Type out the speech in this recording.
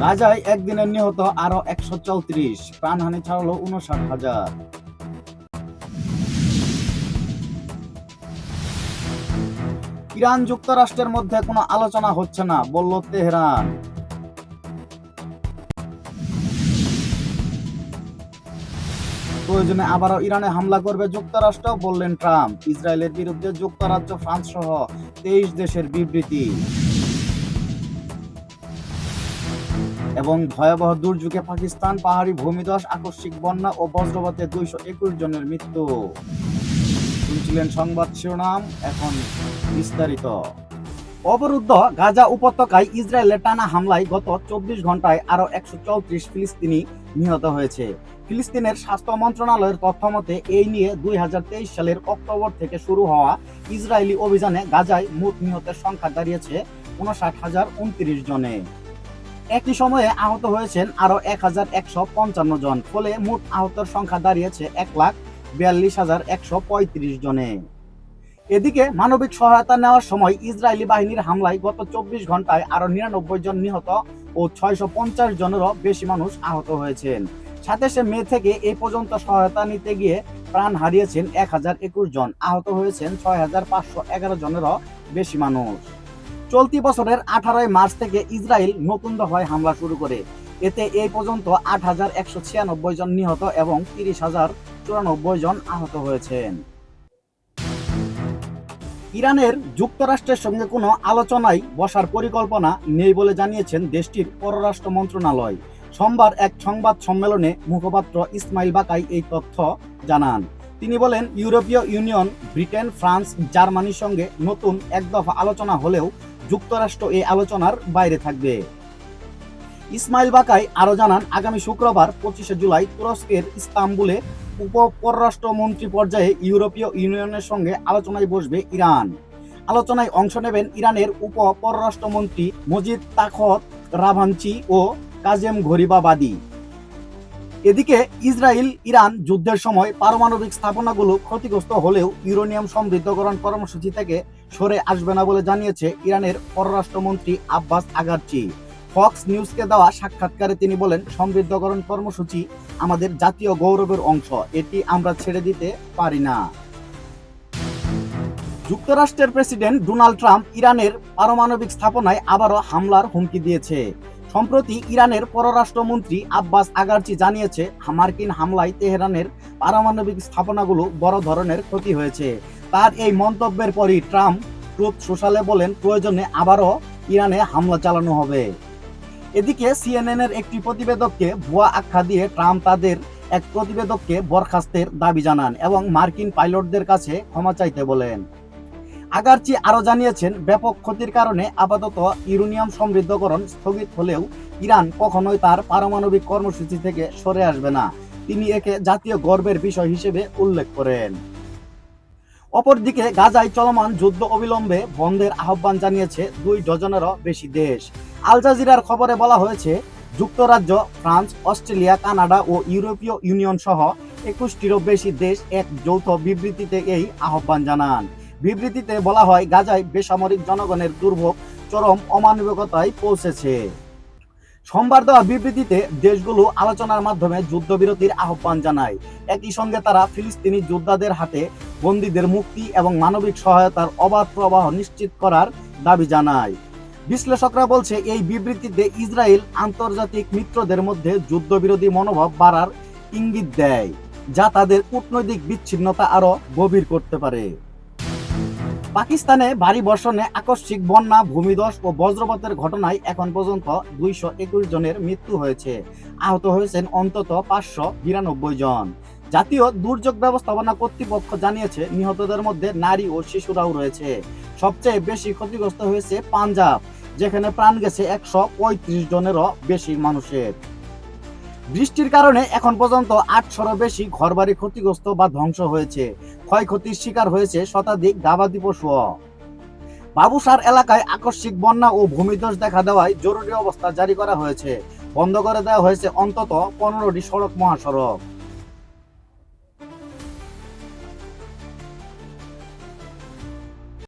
গাজায় একদিনে নিহত আরও একশো চৌত্রিশ। প্রাণহানি ছাড়লো উনষাট হাজার। ইরান যুক্তরাষ্ট্রের মধ্যে কোনো আলোচনা হচ্ছে না, বলল তেহরান। প্রয়োজনে আবারও ইরানে হামলা করবে যুক্তরাষ্ট্র বললেন ট্রাম্প। ইসরায়েলের বিরুদ্ধে যুক্তরাজ্য ফ্রান্স সহ তেইশ দেশের বিবৃতি। এবং ভয়াবহ দুর্যোগে পাকিস্তান পাহাড়ি ভূমিধস আকস্মিক বন্যা ও বজ্রপাতে দুইশো একুশ জনের মৃত্যু। শুনছিলেন সংবাদ শিরোনাম, এখন বিস্তারিত। অবরুদ্ধ গাজা উপত্যকায় ইসরায়েলের টানা হামলায় গত চব্বিশ ঘন্টায় আরও একশো চৌত্রিশ ফিলিস্তিনি নিহত হয়েছে। ফিলিস্তিনের স্বাস্থ্য মন্ত্রণালয়ের তথ্য মতে, এই নিয়ে দুই হাজার তেইশ সালের অক্টোবর থেকে শুরু হওয়া ইসরায়েলি অভিযানে গাজায় মোট নিহতের সংখ্যা দাঁড়িয়েছে উনষাট হাজার উনত্রিশ জনে। একই সময়ে আহত হয়েছেন আরও এক হাজার একশো পঞ্চান্ন জন, ফলে মোট আহতের সংখ্যা দাঁড়িয়েছে এক লাখ বিয়াল্লিশ হাজার একশো পঁয়ত্রিশ জনে। এদিকে মানবিক সহায়তা নেওয়ার সময় ইসরায়েলি বাহিনীর হামলায় গত চব্বিশ ঘন্টায় আরও নিরানব্বই জন নিহত ও ছয়শো পঞ্চাশ জনেরও বেশি মানুষ আহত হয়েছেন। সাতাশে মে থেকে এই পর্যন্ত সহায়তা নিতে গিয়ে প্রাণ হারিয়েছেন এক হাজার একুশ জন, আহত হয়েছেন ছয় হাজার পাঁচশো এগারো জনেরও বেশি মানুষ। চলতি বছরের আঠারোই মার্চ থেকে ইসরায়েল নতুন দফায় হামলা শুরু করে। এতে এই পর্যন্ত আট হাজার একশো ছিয়ানব্বই জন নিহত এবং তিরিশ হাজার চুরানব্বই জন আহত হয়েছেন। ইরানের যুক্তরাষ্ট্রের সঙ্গে কোনো আলোচনায় বসার পরিকল্পনা নেই বলে জানিয়েছেন দেশটির পররাষ্ট্র মন্ত্রণালয়। সোমবার এক সংবাদ সম্মেলনে মুখপাত্র ইসমাইল বাকাই এই তথ্য জানান। তিনি বলেন, ইউরোপীয় ইউনিয়ন, ব্রিটেন, ফ্রান্স, জার্মানির সঙ্গে নতুন এক দফা আলোচনা হলেও যুক্তরাষ্ট্র এই আলোচনার বাইরে থাকবে। ইসমাইল বাকাই আরও জানান, আগামী শুক্রবার পঁচিশে জুলাই তুরস্কের ইস্তাম্বুলে উপ পররাষ্ট্রমন্ত্রী পর্যায়ে ইউরোপীয় ইউনিয়নের সঙ্গে আলোচনায় বসবে ইরান। আলোচনায় অংশ নেবেন ইরানের উপ পররাষ্ট্রমন্ত্রী মজিদ তাখত, রাভাঞ্চি ও কাজেম ঘরিবাবাদী। এদিকে ইসরায়েল, ইরান যুদ্ধের সময় পারমাণবিক স্থাপনাগুলো ক্ষতিগ্রস্ত হলেও ইউরোনিয়াম সমৃদ্ধকরণ কর্মসূচি থেকে সরে আসবে না বলে জানিয়েছে ইরানের পররাষ্ট্রমন্ত্রী আব্বাস আগারচি। ফক্স নিউজকে দেওয়া সাক্ষাৎকারে তিনি বলেন, সমৃদ্ধকরণ কর্মসূচি আমাদের জাতীয় গৌরবের অংশ, এটি আমরা ছেড়ে দিতে পারি না। যুক্তরাষ্ট্রের প্রেসিডেন্ট ডোনাল্ড ট্রাম্প ইরানের পারমাণবিক স্থাপনায় আবারও হামলার হুমকি দিয়েছে। সম্প্রতি ইরানের পররাষ্ট্রমন্ত্রী আব্বাস আগারচি জানিয়েছে মার্কিন হামলায় তেহরানের পারমাণবিক স্থাপনাগুলো বড় ধরনের ক্ষতি হয়েছে। তার এই মন্তব্যের পরই ট্রাম্প ট্রুথ সোশ্যালে বলেন, প্রয়োজনে আবারও ইরানে হামলা চালানো হবে। এদিকে সিএনএন এর একটি প্রতিবেদককে ভুয়া আখ্যা দিয়ে ট্রাম্প তাদের এক প্রতিবেদককে বরখাস্তের দাবি জানান এবং মার্কিন পাইলটদের কাছে ক্ষমা চাইতে বলেন। আগারচি আরও জানিয়েছেন, ব্যাপক ক্ষতির কারণে আপাতত ইউরেনিয়াম সমৃদ্ধকরণ স্থগিত হলেও ইরান কখনোই তার পারমাণবিক কর্মসূচি থেকে সরে আসবে না। তিনি একে জাতীয় গর্বের বিষয় হিসেবে উল্লেখ করেন। অপরদিকে গাজায় চলমান যুদ্ধ অবিলম্বে বন্ধের আহ্বান জানিয়েছে দুই ডজনেরও বেশি দেশ। আল জাজিরার খবরে বলা হয়েছে, যুক্তরাজ্য, ফ্রান্স, অস্ট্রেলিয়া, কানাডা ও ইউরোপীয় ইউনিয়ন সহ একুশটিরও বেশি দেশ এক যৌথ বিবৃতিতে এই আহ্বান জানান। বিবৃতিতে বলা হয়, গাজায় বেসামরিক জনগণের দুর্ভোগ, চরম অমানবিকতায় পৌঁছেছে। সোমবার দেওয়া বিবৃতিতে দেশগুলো আলোচনার মাধ্যমে যুদ্ধবিরতির আহ্বান জানায়। একই সঙ্গে তারা ফিলিস্তিনি যোদ্ধাদের হাতে বন্দীদের মুক্তি এবং মানবিক সহায়তার অবাধ প্রবাহ নিশ্চিত করার দাবি জানায়। বিশ্লেষকরা বলছে, এই বিবৃতিতে ইসরায়েল আন্তর্জাতিক মিত্রদের মধ্যে যুদ্ধবিরোধী মনোভাব বাড়ার ইঙ্গিত দেয়, যা তাদের কূটনৈতিক বিচ্ছিন্নতা আরও গভীর করতে পারে। পাকিস্তানে ভারী বর্ষণে আকস্মিক বন্যা, ভূমিধস ও বজ্রপাতের ঘটনায় এখন পর্যন্ত দুইশো একুশ জনের মৃত্যু হয়েছে। আহত হয়েছেন অন্তত পাঁচশো বিরানব্বই জন। জাতীয় দুর্যোগ ব্যবস্থাপনা কর্তৃপক্ষ জানিয়েছে, নিহতদের মধ্যে নারী ও শিশুরাও রয়েছে। সবচেয়ে বেশি ক্ষতিগ্রস্ত হয়েছে পাঞ্জাব, যেখানে প্রাণ গেছে একশো পঁয়ত্রিশ জনেরও বেশি মানুষের। বৃষ্টির কারণে এখন পর্যন্ত আটশোরও বেশি ঘরবাড়ি ক্ষতিগ্রস্ত বা ধ্বংস হয়েছে। ক্ষয়ক্ষতির শিকার হয়েছে শতাধিক গাবাদি পশুও। বাবুসার এলাকায় আকস্মিক বন্যা ও ভূমিধস দেখা দেওয়ায় জরুরি অবস্থা জারি করা হয়েছে। বন্ধ করে দেওয়া হয়েছে অন্তত পনেরোটি সড়ক মহাসড়ক।